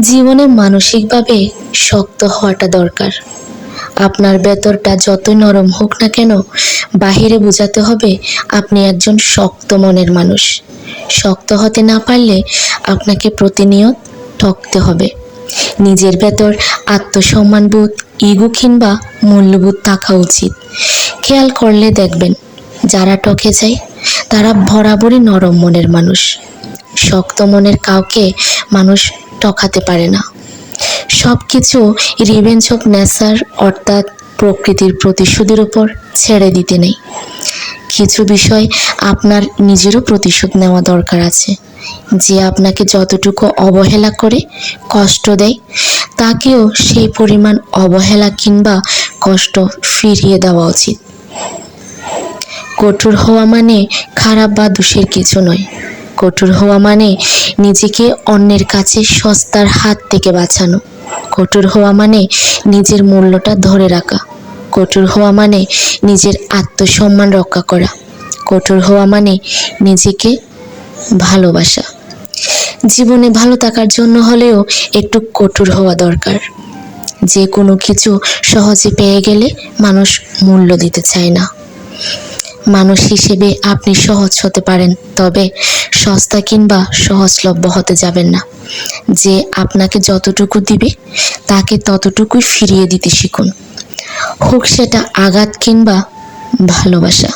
জীবনে মানসিকভাবে শক্ত হওয়াটা দরকার। আপনার ভেতরটা যতই নরম হোক না কেন, বাহিরে বোঝাতে হবে আপনি একজন শক্ত মনের মানুষ। শক্ত হতে না পারলে আপনাকে প্রতিনিয়ত ঠকতে হবে। নিজের ভেতর আত্মসম্মানবোধ ইগো কিংবা মূল্যবোধ থাকা উচিত। খেয়াল করলে দেখবেন, যারা টকে যায়, তারা বরাবরই নরম মনের মানুষ। শক্ত মনের কাউকে মানুষ টকাতে পারে না। সব কিছু রিভেঞ্জ অফ নেচার অর্থাৎ প্রকৃতির প্রতিশোধের উপর ছেড়ে দিতে নেই। কিছু বিষয় আপনার নিজেরও প্রতিশোধ নেওয়া দরকার আছে। যে আপনাকে যতটুকু অবহেলা করে কষ্ট দেয়, তাকেও সেই পরিমাণ অবহেলা কিংবা কষ্ট ফিরিয়ে দেওয়া উচিত। কঠোর হওয়া মানে খারাপ বা দোষের কিছু নয়। কঠোর হওয়া মানে নিজেকে অন্যের কাছে সস্তার হাত থেকে বাঁচানো। কঠোর হওয়া মানে নিজের মূল্যটা ধরে রাখা। কঠোর হওয়া মানে নিজের আত্মসম্মান রক্ষা করা। কঠোর হওয়া মানে নিজেকে ভালোবাসা। জীবনে ভালো থাকার জন্য হলেও একটু কঠোর হওয়া দরকার। যে কোনো কিছু সহজে পেয়ে গেলে মানুষ মূল্য দিতে চায় না। মানুষ হিসেবে আপনি সহজ হতে পারেন, তবে সস্তা কিংবা সহজলভ্য হতে যাবেন না। যে আপনাকে যতটুকু দিবে, তাকে ততটুকুই ফিরিয়ে দিতে শিখুন। হোক সেটা আঘাত কিংবা ভালোবাসা।